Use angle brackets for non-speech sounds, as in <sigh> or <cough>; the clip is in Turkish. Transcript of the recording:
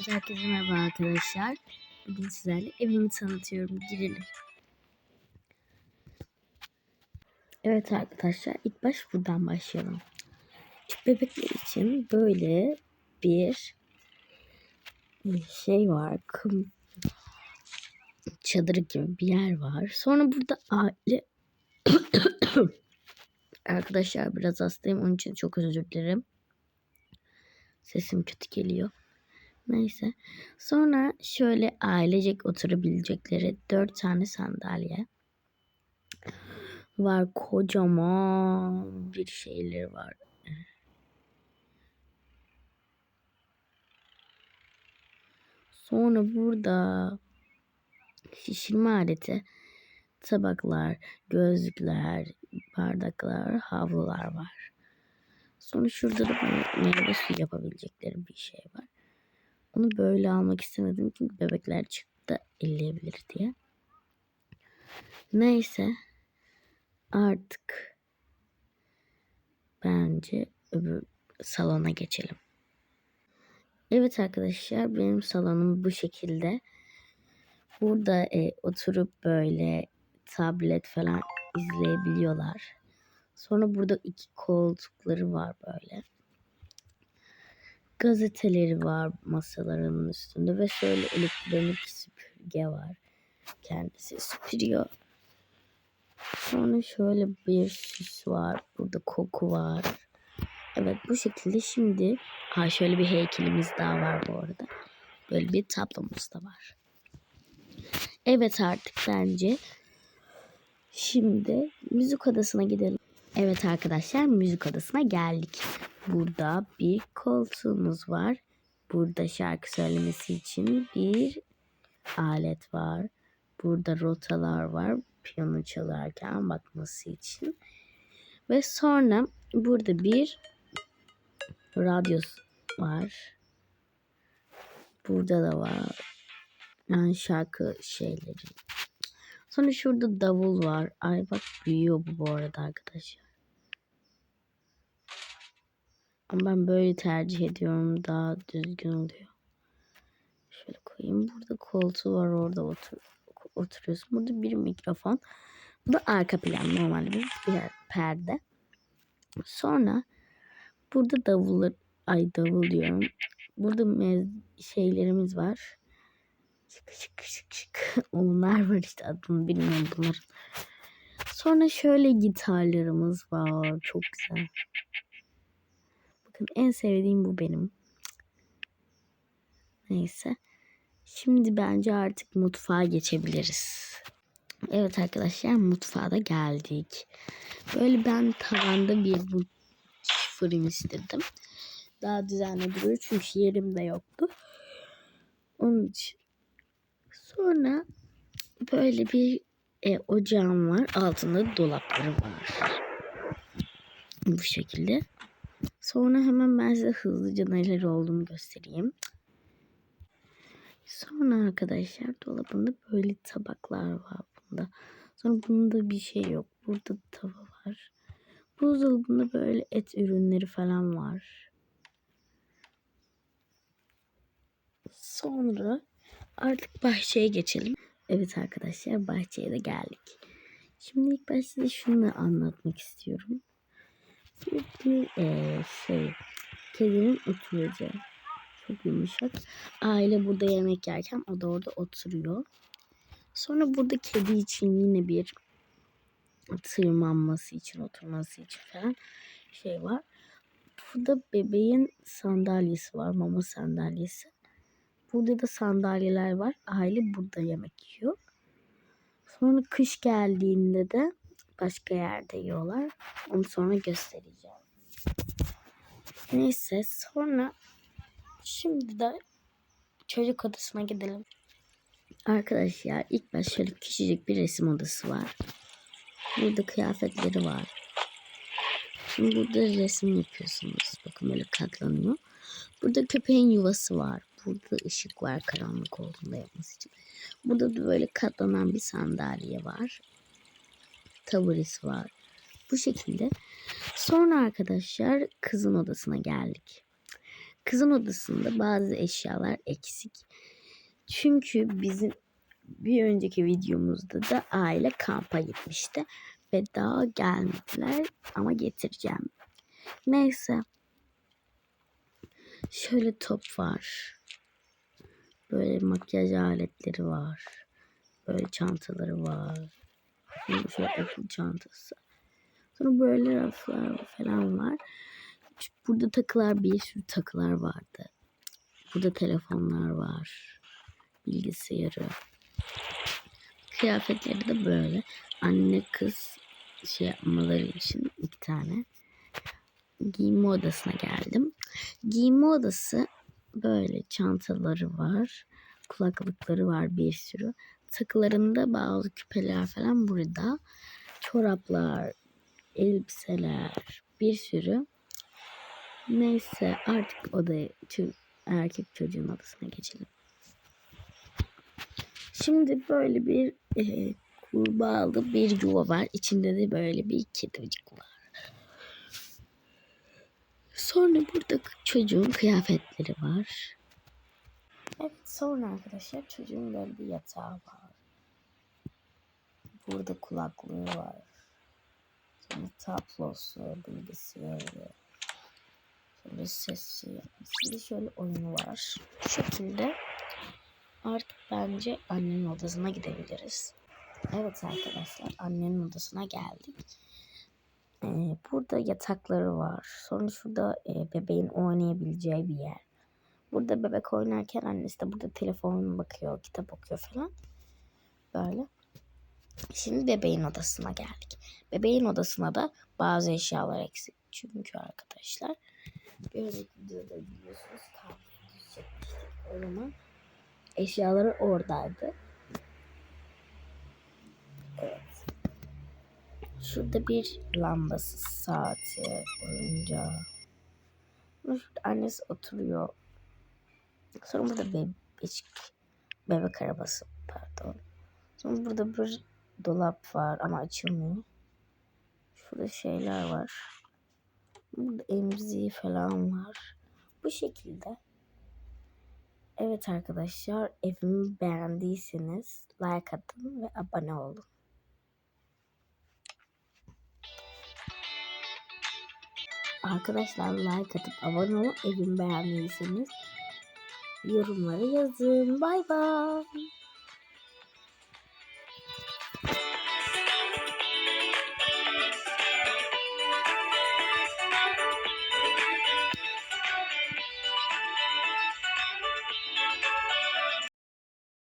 Herkese merhaba arkadaşlar. Bugün sizlerle evimi tanıtıyorum. Girelim. Evet arkadaşlar ilk baş buradan başlayalım. Küçük bebekler için böyle bir şey var. Kum çadırı gibi bir yer var. Sonra burada aile <coughs> arkadaşlar biraz hastayım onun için çok özür dilerim. Sesim kötü geliyor. Neyse. Sonra şöyle ailecek oturabilecekleri dört tane sandalye var. Kocaman bir şeyleri var. Sonra burada şişirme aleti, tabaklar, gözlükler, bardaklar, havlular var. Sonra şurada da meyve suyu yapabilecekleri bir şey var. Onu böyle almak istemedim çünkü bebekler çıktı elleyebilir diye. Neyse artık bence öbür salona geçelim. Evet arkadaşlar benim salonum bu şekilde. Burada e, oturup böyle tablet falan izleyebiliyorlar. Sonra burada iki koltukları var böyle gazeteleri var masalarının üstünde ve şöyle elektronik süpürge var. Kendisi süpürüyor. Sonra şöyle bir süs var. Burada koku var. Evet bu şekilde şimdi ha şöyle bir heykelimiz daha var bu arada. Böyle bir tablomuz da var. Evet artık bence şimdi müzik odasına gidelim. Evet arkadaşlar müzik odasına geldik. Burada bir koltuğumuz var. Burada şarkı söylemesi için bir alet var. Burada rotalar var. Piyano çalarken bakması için. Ve sonra burada bir radyo var. Burada da var. Yani şarkı şeyleri. Sonra şurada davul var. Ay bak büyüyor bu bu arada arkadaşlar. Ama ben böyle tercih ediyorum. Daha düzgün oluyor. Şöyle koyayım. Burada koltuğu var. Orada otur oturuyorsun. Burada bir mikrofon. Bu da arka plan. Normalde bir, perde. Sonra burada davullar ay davul diyorum. Burada şeylerimiz var. Şık şık şık şık. <laughs> Onlar var işte adını bilmiyorum bunların. Sonra şöyle gitarlarımız var. Çok güzel. Bakın en sevdiğim bu benim. Neyse. Şimdi bence artık mutfağa geçebiliriz. Evet arkadaşlar mutfağa da geldik. Böyle ben tavanda bir bu fırın istedim. Daha düzenli duruyor çünkü yerim de yoktu. Onun için. Sonra böyle bir e, ocağım var. Altında dolapları var. Bu şekilde. Sonra hemen ben size hızlıca neler olduğunu göstereyim. Sonra arkadaşlar dolabında böyle tabaklar var bunda. Sonra bunda bir şey yok. Burada tava var. Buzdolabında böyle et ürünleri falan var. Sonra artık bahçeye geçelim. Evet arkadaşlar bahçeye de geldik. Şimdi ilk başta şunu anlatmak istiyorum bir, e, şey kedinin oturacağı. Çok yumuşak. Aile burada yemek yerken o da orada oturuyor. Sonra burada kedi için yine bir tırmanması için, oturması için falan şey var. Burada bebeğin sandalyesi var, mama sandalyesi. Burada da sandalyeler var. Aile burada yemek yiyor. Sonra kış geldiğinde de başka yerde yiyorlar. Onu sonra göstereceğim. Neyse sonra şimdi de çocuk odasına gidelim. Arkadaşlar ilk baş şöyle küçücük bir resim odası var. Burada kıyafetleri var. Şimdi burada resim yapıyorsunuz. Bakın böyle katlanıyor. Burada köpeğin yuvası var. Burada ışık var karanlık olduğunda yapması için. Burada da böyle katlanan bir sandalye var taburesi var. Bu şekilde. Sonra arkadaşlar kızın odasına geldik. Kızın odasında bazı eşyalar eksik. Çünkü bizim bir önceki videomuzda da aile kampa gitmişti ve daha gelmediler ama getireceğim. Neyse. Şöyle top var. Böyle makyaj aletleri var. Böyle çantaları var. Şöyle okul çantası. Sonra böyle raflar falan var. Burada takılar bir sürü takılar vardı. Burada telefonlar var. Bilgisayarı. Kıyafetleri de böyle. Anne kız şey yapmaları için iki tane. Giyinme odasına geldim. Giyinme odası böyle çantaları var. Kulaklıkları var bir sürü. Takılarında bazı küpeler falan burada. Çoraplar, elbiseler, bir sürü. Neyse artık odaya erkek çocuğun odasına geçelim. Şimdi böyle bir e, kurbağalı bir yuva var. İçinde de böyle bir kedicik var. Sonra burada çocuğun kıyafetleri var. Evet sonra arkadaşlar çocuğun böyle bir yatağı var. Burada kulaklığı var. Sonra tablosu, bilgisayarı. Şöyle sesi de şöyle oyunu var. Bu şekilde artık bence annenin odasına gidebiliriz. Evet arkadaşlar annenin odasına geldik. Ee, burada yatakları var. Sonra şurada e, bebeğin oynayabileceği bir yer. Burada bebek oynarken annesi de burada telefonuna bakıyor, kitap okuyor falan. Böyle. Şimdi bebeğin odasına geldik. Bebeğin odasına da bazı eşyalar eksik. Çünkü arkadaşlar bir videoda biliyorsunuz. O zaman eşyaları oradaydı. Evet. Şurada bir lambası, saati, oyuncağı. Şurada annesi oturuyor. Sonra burada bebek, bebek arabası pardon. Sonra burada bir dolap var ama açılmıyor. Şurada şeyler var. Burada emziği falan var. Bu şekilde. Evet arkadaşlar evimi beğendiyseniz like atın ve abone olun. Arkadaşlar like atıp abone olun. Evimi beğendiyseniz yorumlara yazın. Bay bay.